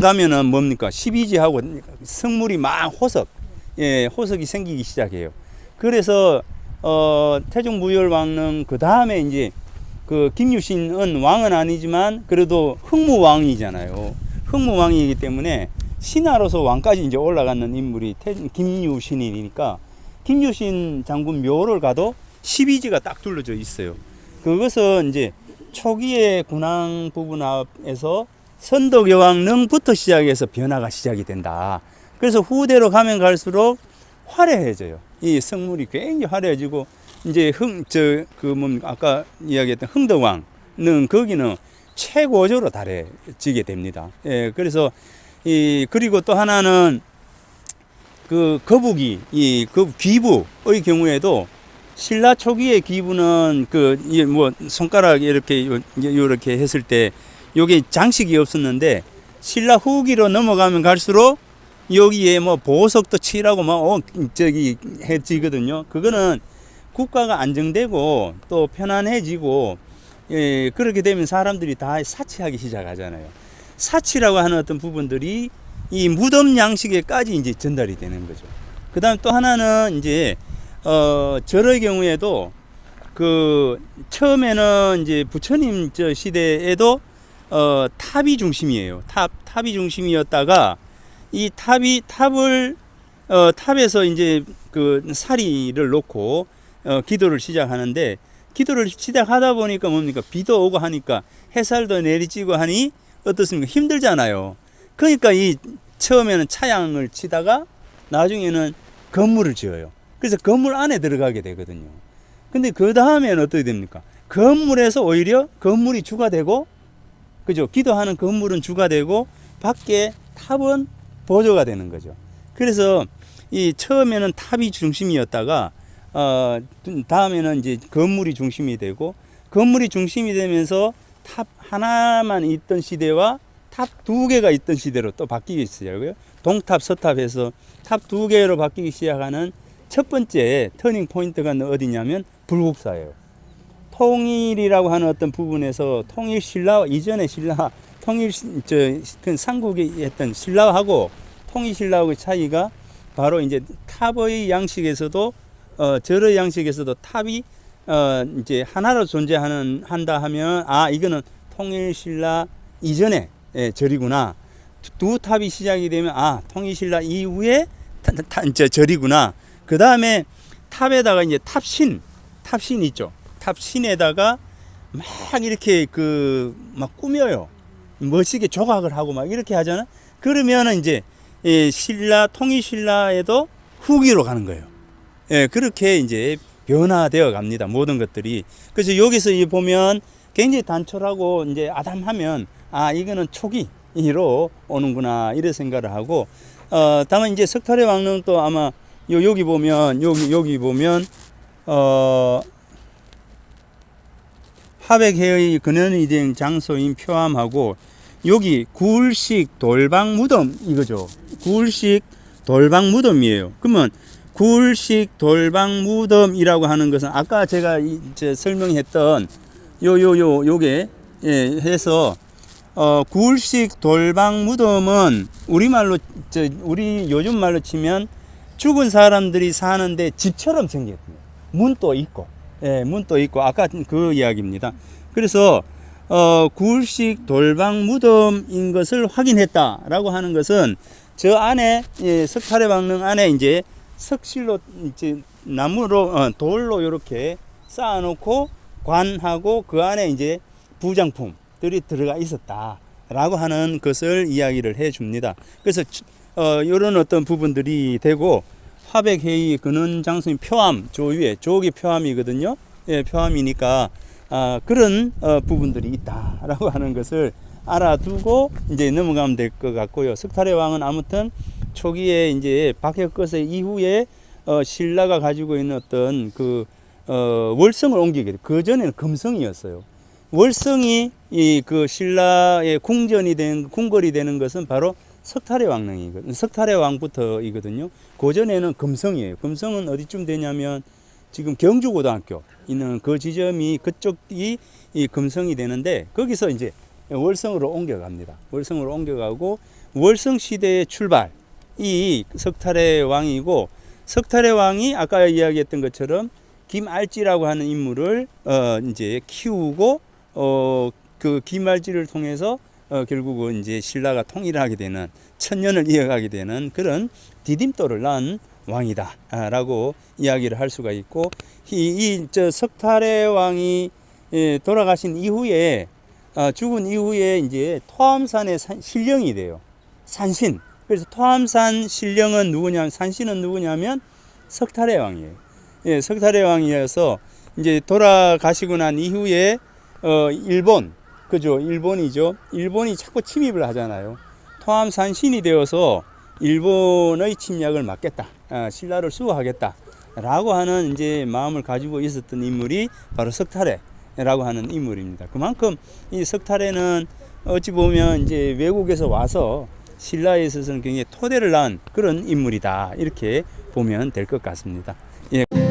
가면은 뭡니까? 12지하고 성물이 막 호석, 예, 호석이 생기기 시작해요. 그래서 어, 태종 무열 왕릉 그 다음에 이제 그 김유신은 왕은 아니지만 그래도 흥무왕이잖아요. 흥무왕이기 때문에 신하로서 왕까지 이제 올라가는 인물이 태, 김유신이니까 김유신 장군 묘를 가도 12지가 딱 둘러져 있어요. 그것은 이제 초기의 군왕 부분 앞에서 선덕여왕릉부터 시작해서 변화가 시작이 된다. 그래서 후대로 가면 갈수록 화려해져요. 이 성물이 굉장히 화려해지고 이제 흥 저그 뭡니까 아까 이야기했던 흥덕왕는 거기는 최고조로 달해지게 됩니다. 예, 그래서 이 그리고 또 하나는 그 거북이 이 그 귀부의 경우에도 신라 초기의 귀부는 그 뭐 손가락 이렇게 요- 요렇게 했을 때 요게 장식이 없었는데 신라 후기로 넘어가면 갈수록 여기에 뭐 보석도 칠하고 막 어, 저기 해지거든요. 그거는 국가가 안정되고 또 편안해지고 예, 그렇게 되면 사람들이 다 사치하기 시작하잖아요. 사치라고 하는 어떤 부분들이 이 무덤 양식에까지 이제 전달이 되는 거죠. 그 다음 또 하나는 이제, 어, 절의 경우에도 그 처음에는 이제 부처님 저 시대에도 어, 탑이 중심이에요. 탑, 탑이 중심이었다가 이 탑이 탑을 어, 탑에서 이제 그 사리를 놓고 어, 기도를 시작하는데 기도를 시작하다 보니까 뭡니까 비도 오고 하니까 햇살도 내리쬐고 하니 어떻습니까 힘들잖아요. 그러니까 이 처음에는 차양을 치다가 나중에는 건물을 지어요. 그래서 건물 안에 들어가게 되거든요. 근데 그 다음에는 어떻게 됩니까? 건물에서 오히려 건물이 주가 되고 그죠? 기도하는 건물은 주가 되고 밖에 탑은 보조가 되는 거죠. 그래서 이 처음에는 탑이 중심이었다가 어 다음에는 이제 건물이 중심이 되고 건물이 중심이 되면서 탑 하나만 있던 시대와 탑 두 개가 있던 시대로 또 바뀌기 시작하고요. 동탑 서탑에서 탑 두 개로 바뀌기 시작하는 첫 번째 터닝 포인트가 어디냐면 불국사예요. 통일이라고 하는 어떤 부분에서 통일 신라 이전의 신라 통일 신- 저, 그 삼국이 했던 신라하고 통일 신라하고의 차이가 바로 이제 탑의 양식에서도 어, 절의 양식에서도 탑이 어, 이제 하나로 존재하는 한다 하면 아 이거는 통일 신라 이전의 예, 절이구나. 두- 두 탑이 시작이 되면 아 통일 신라 이후에 타, 타, 저 절이구나. 그 다음에 탑에다가 이제 탑신 탑신 있죠 탑 신에다가 막 이렇게 그 막 꾸며요 멋지게 조각을 하고 막 이렇게 하잖아 그러면은 이제 이 신라 통일 신라에도 후기로 가는 거예요. 예, 그렇게 이제 변화되어 갑니다. 모든 것들이. 그래서 여기서 이 보면 굉장히 단촐하고 이제 아담하면 아, 이거는 초기로 오는구나. 이런 생각을 하고 어, 다만 이제 석탈의 왕릉 또 아마 요, 여기 보면 여기 여기 보면 어 화백해의 근원이 된 장소인 표암하고 여기 구울식 돌방 무덤 이거죠. 구울식 돌방 무덤이에요. 그러면 구울식 돌방 무덤이라고 하는 것은 아까 제가 이, 저 설명했던 요요요 요게 예, 해서 어 구울식 돌방 무덤은 우리말로 저 우리 요즘 말로 치면 죽은 사람들이 사는데 집처럼 생겼거든요. 문도 있고 예, 문도 있고 아까 그 이야기입니다. 그래서 어, 구울식 돌방 무덤인 것을 확인했다라고 하는 것은 저 안에 예, 석탈의 방릉 안에 이제 석실로 이제 나무로 어, 돌로 이렇게 쌓아놓고 관하고 그 안에 이제 부장품들이 들어가 있었다라고 하는 것을 이야기를 해줍니다. 그래서 어, 이런 어떤 부분들이 되고 화백회의 근원 장소인 표암 조 위에 조기 표암이거든요. 예, 표암이니까 아, 그런 어, 부분들이 있다라고 하는 것을 알아두고 이제 넘어가면 될 것 같고요. 석탈의 왕은 아무튼 초기에 이제 박혁거세 이후에 어, 신라가 가지고 있는 어떤 그 어, 월성을 옮기게 돼. 그 전에는 금성이었어요. 월성이 이 그 신라의 궁전이 된 궁궐이 되는 것은 바로 석탈의 왕릉이거든요. 석탈의 왕부터이거든요. 그 전에는 금성이에요. 금성은 어디쯤 되냐면 지금 경주고등학교 있는 그 지점이 그쪽이 이 금성이 되는데 거기서 이제 월성으로 옮겨갑니다. 월성으로 옮겨가고 월성 시대의 출발 이 석탈의 왕이고 석탈의 왕이 아까 이야기했던 것처럼 김알지라고 하는 인물을 어 이제 키우고 어그 김알지를 통해서 어 결국은 이제 신라가 통일을 하게 되는 천년을 이어가게 되는 그런 디딤돌을 낳은 왕이다라고 이야기를 할 수가 있고 이저 석탈의 왕이 예, 돌아가신 이후에 아, 죽은 이후에 이제 토암산의 산- 신령이 돼요. 산신. 그래서 토암산 신령은 누구냐면 산신은 누구냐면 석탈의 왕이에요. 예, 석탈의 왕이어서 이제 돌아가시고 난 이후에 어 일본 그죠? 일본이죠. 일본이 자꾸 침입을 하잖아요. 토암산 신이 되어서 일본의 침략을 막겠다. 아, 신라를 수호하겠다. 라고 하는 이제 마음을 가지고 있었던 인물이 바로 석탈해라고 하는 인물입니다. 그만큼 이 석탈해는 어찌 보면 이제 외국에서 와서 신라에 있어서는 굉장히 토대를 낳은 그런 인물이다. 이렇게 보면 될 것 같습니다. 예.